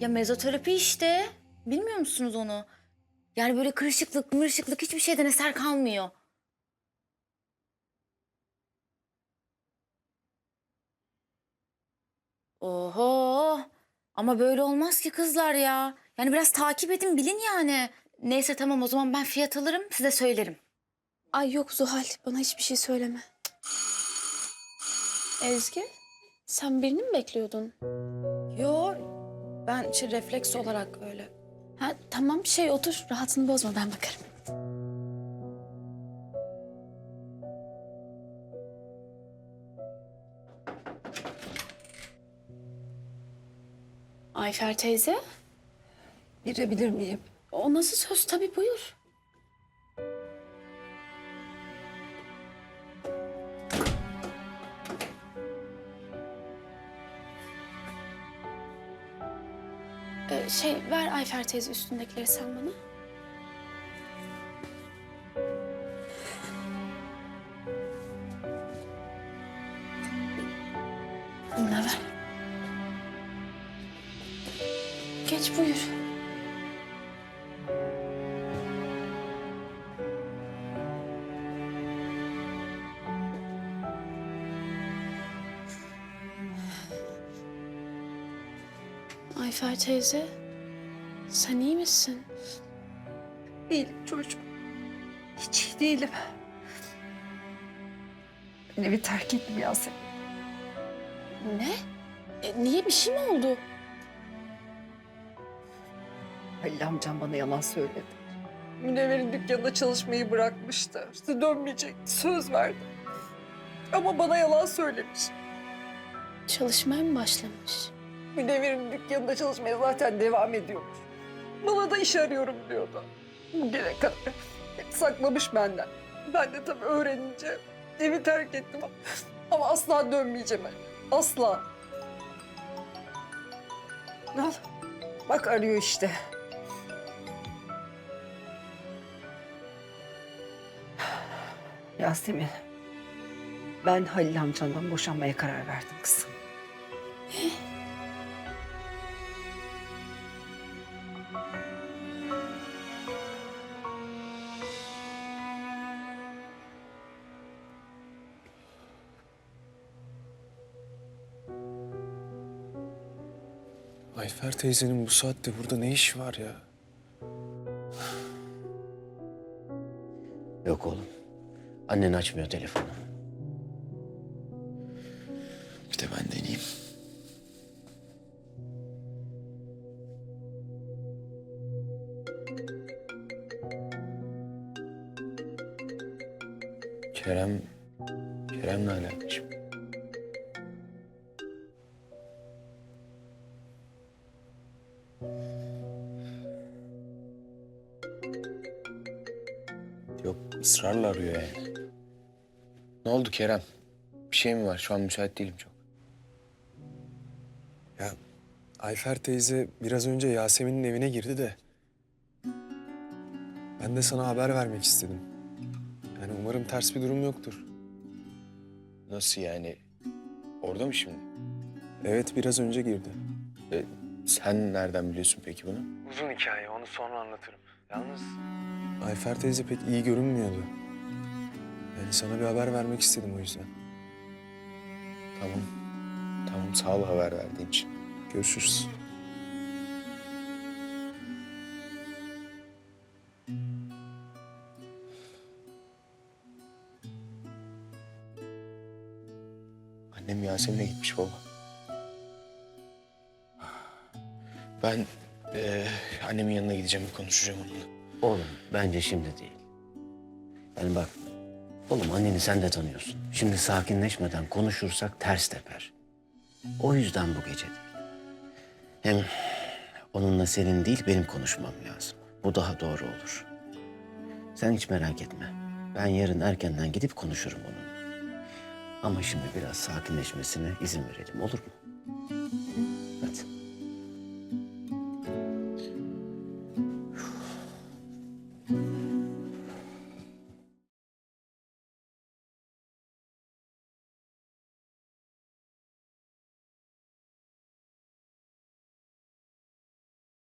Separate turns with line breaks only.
Ya mezoterapi işte. Bilmiyor musunuz onu? Yani böyle kırışıklık, mırışıklık hiçbir şeyden eser kalmıyor. Oho! Ama böyle olmaz ki kızlar ya. Yani biraz takip edin, bilin yani. Neyse tamam o zaman ben fiyat alırım, size söylerim.
Ay yok Zuhal, bana hiçbir şey söyleme. Ezgi, sen birini mi bekliyordun?
Yo, ben şey refleks olarak öyle.
Ha tamam şey otur, rahatını bozma ben bakarım. Ayfer teyze,
Girebilir miyim?
o nasıl söz? Tabii buyur. Ee, şey ver Ayfer teyze üstündekileri sen bana. Bunları ver. Geç buyur. Ayfer teyze, sen iyi misin?
Değilim çocuğum. Hiç iyi değilim. Ben evi terk ettim Yasemin.
Ne? E, niye bir şey mi oldu?
Halil amcam bana yalan söyledi. Münevver'in dükkanında çalışmayı bırakmıştı. İşte dönmeyecekti, söz verdi. Ama bana yalan söylemiş.
Çalışmaya mı başlamış?
Münevver'in dükkanında çalışmaya zaten devam ediyormuş. Bana da iş arıyorum diyordu. Bugüne kadar hep saklamış benden. Ben de tabii öğrenince evi terk ettim. Ama asla dönmeyeceğim. Asla. Al. Bak arıyor işte. Yasemin. Ben Halil amcandan boşanmaya karar verdim kızım.
Ayfer teyzenin bu saatte burada ne işi var ya?
Yok oğlum. Annen açmıyor telefonu.
Bir de ben deneyeyim. Kerem... Kerem'le alakası. Yok ısrarla arıyor yani. Ne oldu Kerem? Bir şey mi var? Şu an müsait değilim çok.
Ya Ayfer teyze biraz önce Yasemin'in evine girdi de... Ben de sana haber vermek istedim. Yani umarım ters bir durum yoktur.
Nasıl yani? Orada mı şimdi?
Evet biraz önce girdi.
E, sen nereden biliyorsun peki bunu?
Uzun hikaye onu sonra anlatırım. Yalnız... Ayfer teyze pek iyi görünmüyordu. Yani sana bir haber vermek istedim o yüzden.
Tamam. Tamam sağ ol haber verdiğin için.
Görüşürüz.
Annem Yasemin'e gitmiş baba. Ben e, annemin yanına gideceğim bir konuşacağım onunla.
Oğlum bence şimdi değil. Yani bak oğlum anneni sen de tanıyorsun. Şimdi sakinleşmeden konuşursak ters teper. O yüzden bu gece değil. Hem onunla senin değil benim konuşmam lazım. Bu daha doğru olur. Sen hiç merak etme. Ben yarın erkenden gidip konuşurum onunla. Ama şimdi biraz sakinleşmesine izin verelim olur mu?